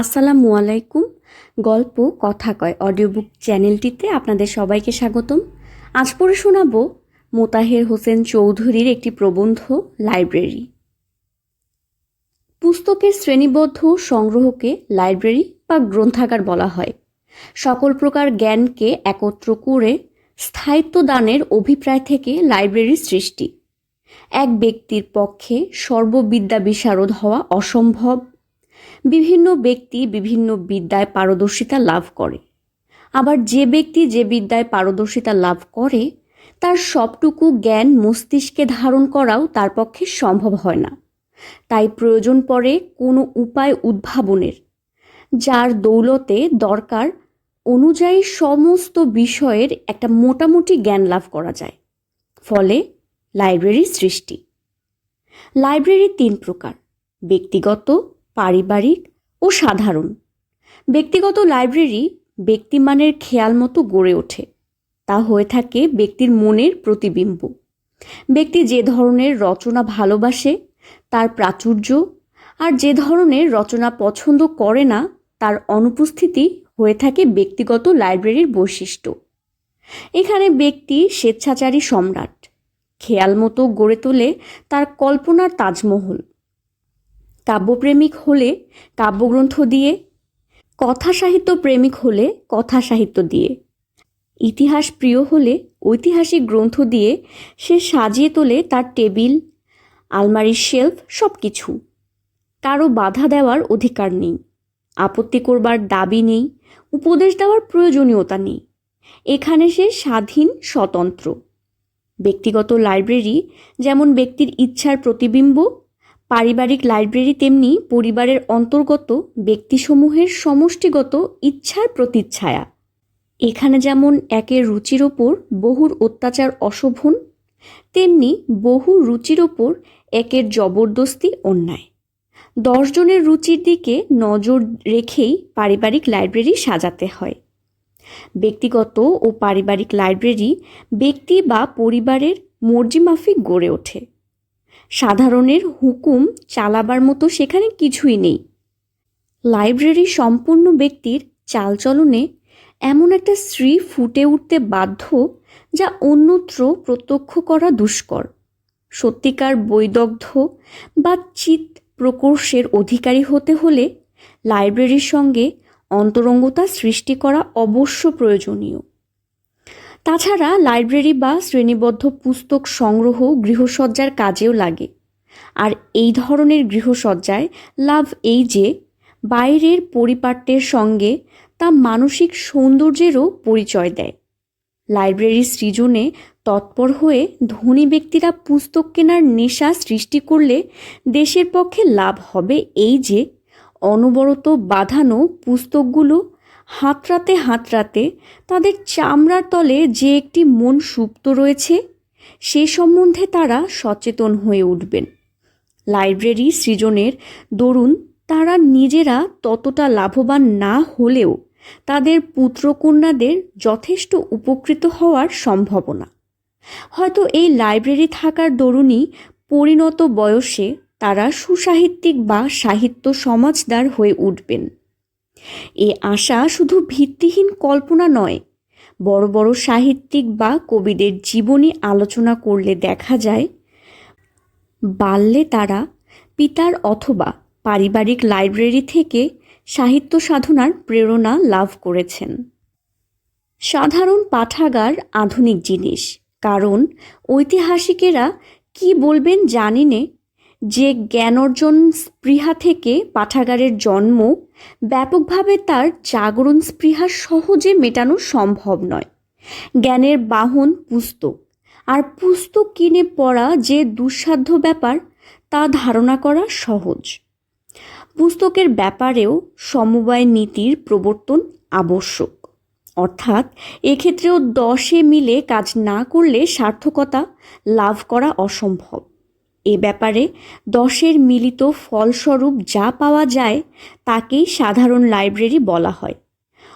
আসসালামু আলাইকুম। গল্প, কথা কয় অডিও বুক চ্যানেলটিতে আপনাদের সবাইকে স্বাগতম। আজ পড়ে শোনাব মোতাহের হোসেন চৌধুরীর একটি প্রবন্ধ লাইব্রেরি। পুস্তকের শ্রেণীবদ্ধ সংগ্রহকে লাইব্রেরি বা গ্রন্থাগার বলা হয়। সকল প্রকার জ্ঞানকে একত্র করে স্থায়িত্ব দানের অভিপ্রায় থেকে লাইব্রেরির সৃষ্টি। এক ব্যক্তির পক্ষে সর্ববিদ্যা বিশারদ হওয়া অসম্ভব। বিভিন্ন ব্যক্তি বিভিন্ন বিদ্যায় পারদর্শিতা লাভ করে। আবার যে ব্যক্তি যে বিদ্যায় পারদর্শিতা লাভ করে, তার সবটুকু জ্ঞান মস্তিষ্কে ধারণ করাও তার পক্ষে সম্ভব হয় না। তাই প্রয়োজন পড়ে কোনো উপায় উদ্ভাবনের, যার দৌলতে দরকার অনুযায়ী সমস্ত বিষয়ের একটা মোটামুটি জ্ঞান লাভ করা যায়। ফলে লাইব্রেরির সৃষ্টি। লাইব্রেরি তিন প্রকার, ব্যক্তিগত পারিবারিক ও সাধারণ। ব্যক্তিগত লাইব্রেরি ব্যক্তিমানের খেয়াল মতো গড়ে ওঠে। তা হয়ে থাকে ব্যক্তির মনের প্রতিবিম্ব। ব্যক্তি যে ধরনের রচনা ভালোবাসে, তার প্রাচুর্য আর যে ধরনের রচনা পছন্দ করে না, তার অনুপস্থিতি হয়ে থাকে ব্যক্তিগত লাইব্রেরির বৈশিষ্ট্য। এখানে ব্যক্তি স্বেচ্ছাচারী সম্রাট। খেয়াল মতো গড়ে তোলে তার কল্পনার তাজমহল। কাব্যপ্রেমিক হলে কাব্যগ্রন্থ দিয়ে কথা সাহিত্য প্রেমিক হলে কথা সাহিত্য দিয়ে। ইতিহাস প্রিয় হলে ঐতিহাসিক গ্রন্থ দিয়ে সে সাজিয়ে তোলে তার টেবিল, আলমারির শেলফ সব কিছু কারও বাধা দেওয়ার অধিকার নেই। আপত্তি করবার দাবি নেই। উপদেশ দেওয়ার প্রয়োজনীয়তা নেই। এখানে সে স্বাধীন, স্বতন্ত্র। ব্যক্তিগত লাইব্রেরি যেমন ব্যক্তির ইচ্ছার প্রতিবিম্ব পারিবারিক লাইব্রেরি তেমনি পরিবারের অন্তর্গত ব্যক্তিসমূহের সমষ্টিগত ইচ্ছার প্রতিচ্ছায়া। এখানে যেমন একের রুচির ওপর বহুর অত্যাচার অশোভন, তেমনি বহু রুচির ওপর একের জবরদস্তি অন্যায়। দশজনের রুচির দিকে নজর রেখেই পারিবারিক লাইব্রেরি সাজাতে হয়। ব্যক্তিগত ও পারিবারিক লাইব্রেরি ব্যক্তি বা পরিবারের মর্জিমাফিক গড়ে ওঠে। সাধারণের হুকুম চালাবার মতো সেখানে কিছুই নেই। লাইব্রেরি সম্পূর্ণ ব্যক্তির চালচলনে এমন একটা স্ত্রী ফুটে উঠতে বাধ্য যা অন্যত্র প্রত্যক্ষ করা দুষ্কর। সত্যিকার বৈদগ্ধ বা চিত প্রকর্ষের অধিকারী হতে হলে লাইব্রেরির সঙ্গে অন্তরঙ্গতা সৃষ্টি করা অবশ্য প্রয়োজনীয়। তাছাড়া লাইব্রেরি বা শ্রেণীবদ্ধ পুস্তক সংগ্রহ গৃহসজ্জার কাজেও লাগে। আর এই ধরনের গৃহসজ্জায় লাভ এই যে, বাইরের পরিপাট্যের সঙ্গে তা মানসিক সৌন্দর্যেরও পরিচয় দেয়। লাইব্রেরি সৃজনে তৎপর হয়ে ধনী ব্যক্তিরা পুস্তক কেনার নেশা সৃষ্টি করলে দেশের পক্ষে লাভ হবে এই যে, অনবরত বাঁধানো পুস্তকগুলো হাতড়াতে হাতড়াতে তাদের চামড়ার তলে যে একটি মন সুপ্ত রয়েছে, সে সম্বন্ধে তারা সচেতন হয়ে উঠবেন। লাইব্রেরি সৃজনের দরুন তারা নিজেরা ততটা লাভবান না হলেও তাদের পুত্রকন্যাদের যথেষ্ট উপকৃত হওয়ার সম্ভাবনা। হয়তো এই লাইব্রেরি থাকার দরুনই পরিণত বয়সে তারা সুসাহিত্যিক বা সাহিত্য সমাজদার হয়ে উঠবেন। এ আশা শুধু ভিত্তিহীন কল্পনা নয়, বড় বড় সাহিত্যিক বা কবিদের জীবনী আলোচনা করলে দেখা যায়, বাল্যে তারা পিতার অথবা পারিবারিক লাইব্রেরি থেকে সাহিত্য সাধনার প্রেরণা লাভ করেছেন। সাধারণ পাঠাগার আধুনিক জিনিস, কারণ ঐতিহাসিকেরা কি বলবেন জানি নে যে জ্ঞান অর্জন স্পৃহা থেকে পাঠাগারের জন্ম ব্যাপকভাবে তার জাগরণ স্পৃহা সহজে মেটানো সম্ভব নয়। জ্ঞানের বাহন পুস্তক। আর পুস্তক কিনে পড়া যে দুঃসাধ্য ব্যাপার, তা ধারণা করা সহজ। পুস্তকের ব্যাপারেও সমবায় নীতির প্রবর্তন আবশ্যক। অর্থাৎ এক্ষেত্রেও দশে মিলে কাজ না করলে সার্থকতা লাভ করা অসম্ভব। এ ব্যাপারে দশের মিলিত ফলস্বরূপ যা পাওয়া যায় তাকেই সাধারণ লাইব্রেরি বলা হয়।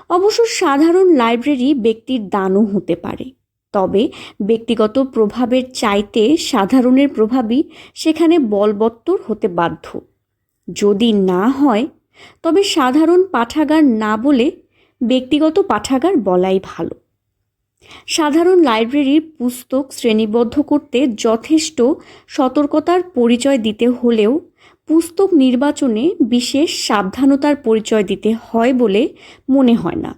অবশ্য সাধারণ লাইব্রেরি ব্যক্তির দানও হতে পারে। তবে ব্যক্তিগত প্রভাবের চাইতে সাধারণের প্রভাবই সেখানে বলবত্তর হতে বাধ্য। যদি না হয়, তবে সাধারণ পাঠাগার না বলে ব্যক্তিগত পাঠাগার বলাই ভালো। সাধারণ লাইব্রেরির পুস্তক শ্রেণীবদ্ধ করতে যথেষ্ট সতর্কতার পরিচয় দিতে হলেও পুস্তক নির্বাচনে বিশেষ সাবধানতার পরিচয় দিতে হয় বলে মনে হয় না।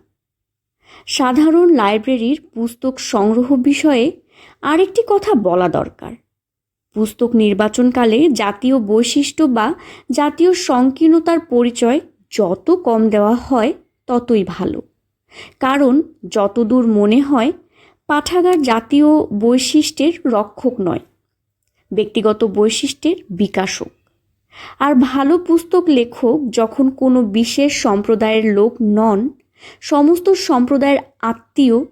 সাধারণ লাইব্রেরির পুস্তক সংগ্রহ বিষয়ে আরেকটি কথা বলা দরকার। পুস্তক নির্বাচনকালে জাতীয় বৈশিষ্ট্য বা জাতীয় সংকীর্ণতার পরিচয় যত কম দেওয়া হয় ততই ভালো। কারণ যতদূর মনে হয়, পাঠাগার জাতীয় বৈশিষ্ট্যের রক্ষক নয়, ব্যক্তিগত বৈশিষ্ট্যের বিকাশক। আর ভালো পুস্তক লেখক যখন কোনো বিশেষ সম্প্রদায়ের লোক নন, সমস্ত সম্প্রদায়ের আত্মীয়,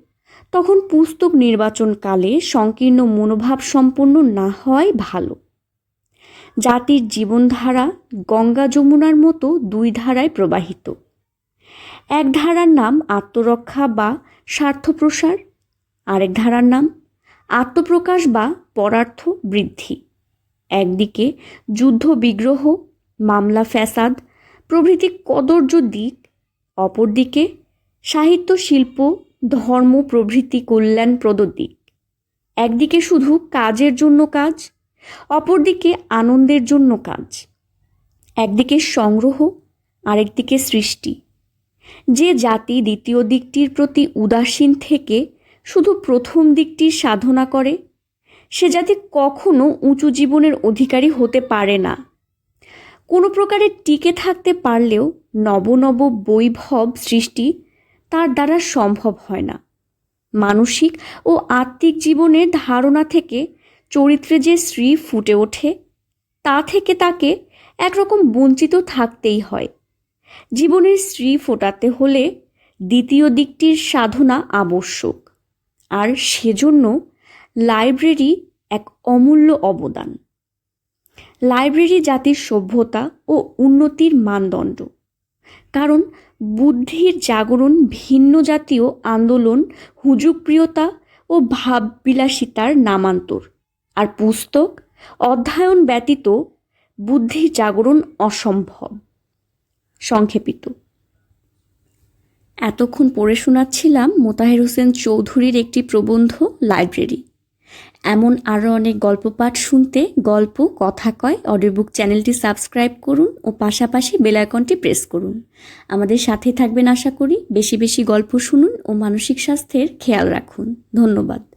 তখন পুস্তক নির্বাচনকালে সংকীর্ণ মনোভাব সম্পন্ন না হয় ভালো। জাতির জীবনধারা গঙ্গা যমুনার মতো দুই ধারায় প্রবাহিত। এক ধারার নাম আত্মরক্ষা বা স্বার্থপ্রসার, আরেক ধারার নাম আত্মপ্রকাশ বা পরার্থ বৃদ্ধি। একদিকে যুদ্ধ বিগ্রহ, মামলা ফ্যাসাদ, প্রভৃতি কদর্য দিক, অপরদিকে সাহিত্য, শিল্প, ধর্ম, প্রভৃতি কল্যাণপ্রদ দিক। একদিকে শুধু কাজের জন্য কাজ, অপরদিকে আনন্দের জন্য কাজ। একদিকে সংগ্রহ, আরেকদিকে সৃষ্টি। যে জাতি দ্বিতীয় দিকটির প্রতি উদাসীন থেকে শুধু প্রথম দিকটির সাধনা করে, সে জাতি কখনো উঁচু জীবনের অধিকারী হতে পারে না। কোনো প্রকারে টিকে থাকতে পারলেও নব নব বৈভব সৃষ্টি তার দ্বারা সম্ভব হয় না। মানসিক ও আত্মিক জীবনের ধারণা থেকে চরিত্রে যে শ্রী ফুটে ওঠে, তা থেকে তাকে একরকম বঞ্চিত থাকতেই হয়। জীবনের শ্রী ফোটাতে হলে দ্বিতীয় দিকটির সাধনা আবশ্যক। আর সেজন্য লাইব্রেরি এক অমূল্য অবদান। লাইব্রেরি জাতির সভ্যতা ও উন্নতির মানদণ্ড। কারণ বুদ্ধির জাগরণ ভিন্ন জাতীয় আন্দোলন, হুজুগপ্রিয়তা ও ভাববিলাসিতার নামান্তর। আর পুস্তক অধ্যয়ন ব্যতীত বুদ্ধির জাগরণ অসম্ভব। সংক্ষেপিত। এতক্ষণ পড়ে শোনাচ্ছিলাম মোতাহের হোসেন চৌধুরীর একটি প্রবন্ধ লাইব্রেরি। এমন আরও অনেক গল্প পাঠ শুনতে গল্প, কথা কয় অডিও বুক চ্যানেলটি সাবস্ক্রাইব করুন ও পাশাপাশি বেল আইকনটি প্রেস করুন। আমাদের সাথে থাকবেন আশা করি। বেশি বেশি গল্প শুনুন ও মানসিক স্বাস্থ্যের খেয়াল রাখুন। ধন্যবাদ।